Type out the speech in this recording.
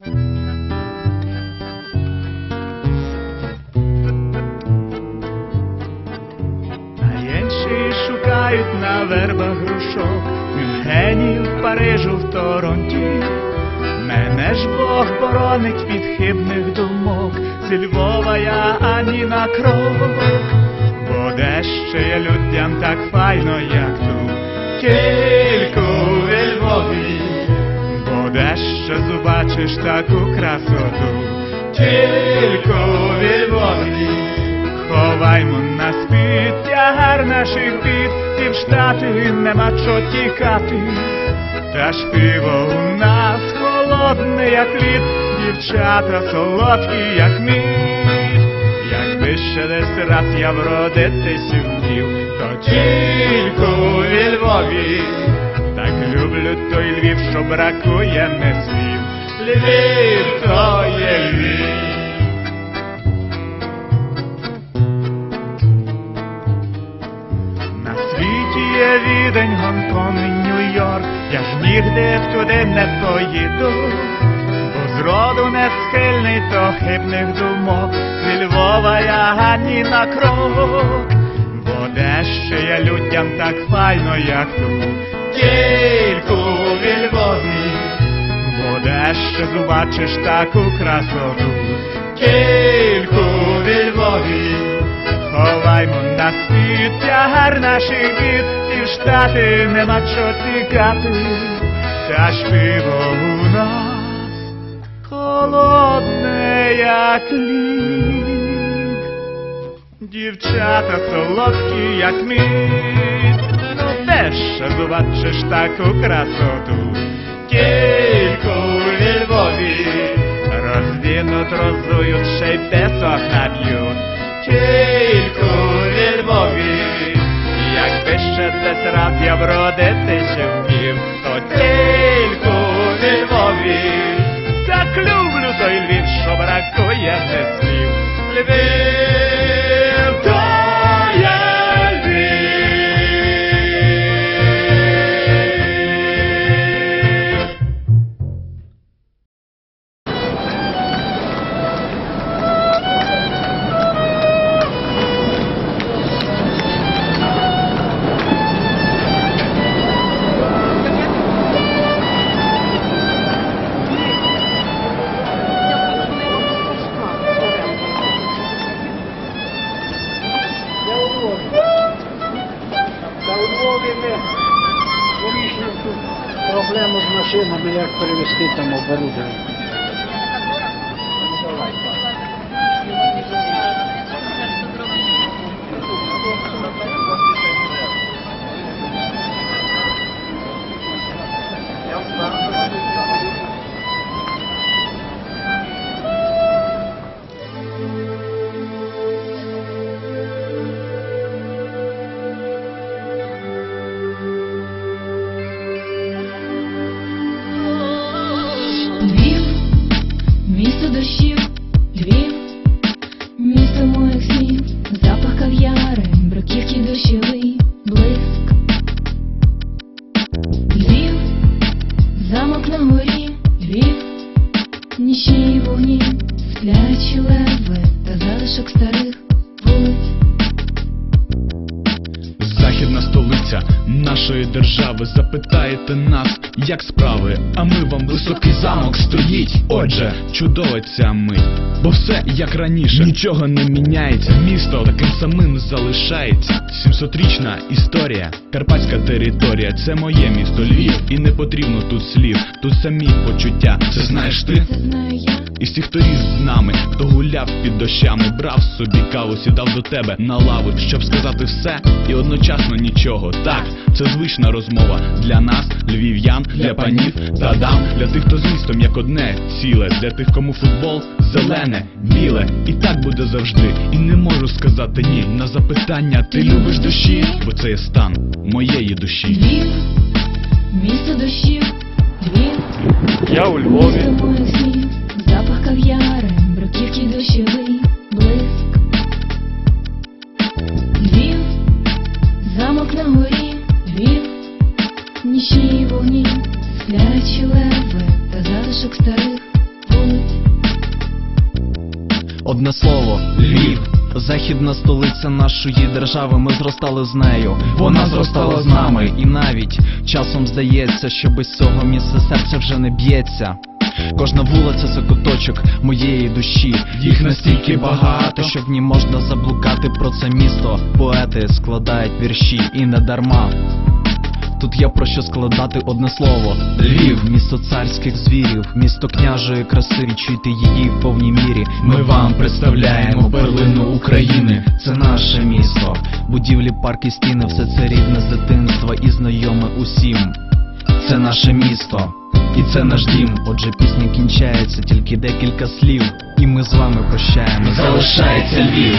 А інші шукають на вербах грушок Мюнхені, Парижу, в Торонті. Мене ж Бог боронить від хибних думок, зі Львова я ані на крок, бо де ще людям так файно, як тут, ще зубачиш таку красоту, тільки у. Ховаймо на спід тягар наших бід, і в штати нема чо тікати. Та ж пиво у нас холодне, як лід, дівчата солодкі, як мід. Якби ще десь раз я вродитись вмів, то тільки у Львові. Люблю той Львів, що бракує не слів. Львів, то є Львів. На світі є відень, Гонконг і Нью-Йорк, я ж нігде туди не поїду, бо зроду не схильний до хибних думок, зі Львова я ані на крок, бо де ще є людям так файно, як тут, тільки у Львові, бо де ще зубачиш таку красоту, тільки у Львові. Ховаймо на світ тягар наших бід, і в штати нема чо тікати, та ж пиво у нас холодне, як лід. Дівчата солодкі, як мід, ну де ще побачиш таку красоту, тільки у Львові роздінуть, роздують, ще й песок наб'ють, тільки у Львові, якби ще десь раз я вродитися вмів, то тільки у Львові, так люблю той проблему з машинами, як перевезти там оборудовання. Львів, на горі, Львів, нічні вогні, сплячі леви та залишок старих вулиць. Західна столиця нашої держави. Запитаєте нас, як справи, а ми вам високий замок стоїть. Отже, чудова ця мить, бо все як раніше, нічого не міняється. Місто таким самим залишається. 700-річна історія, карпатська територія. Це моє місто Львів, і не потрібно тут слів. Тут самі почуття. Це знаєш ти? Це знаю я. І всі, хто ріс з нами, хто гуляв під дощами, брав собі каву, сідав до тебе на лаву, щоб сказати все і одночасно нічого. Так, це звична розмова для нас, львів'ян, для панів та дам, для тих, хто з містом як одне ціле, для тих, кому футбол зелене, біле, і так буде завжди. І не можу сказати ні на запитання, ти любиш дощі, бо це є стан моєї душі. Львів, місто дощів, Львів. Я у Львові. Місто моїх снів, запах кав'яри, бруківки дощовий, нічні вогні, сплячі леви та залишок старих Одне слово, Львів. Західна столиця нашої держави, ми зростали з нею. Вона зростала з нами, і навіть часом здається, що без цього місця серце вже не б'ється. Кожна вулиця це куточок моєї душі. Їх настільки багато, що в ній можна заблукати про це місто. Поети складають вірші і не дарма. Тут є про що складати одне слово Львів, місто царських звірів, місто княжої краси, відчуйте її в повній мірі. Ми вам представляємо перлину України. Це наше місто. Будівлі, парки, стіни, все це рідне з дитинства і знайоме усім. Це наше місто, і це наш дім. Отже, пісня кінчається, тільки декілька слів. І ми з вами прощаємо. Залишається Львів.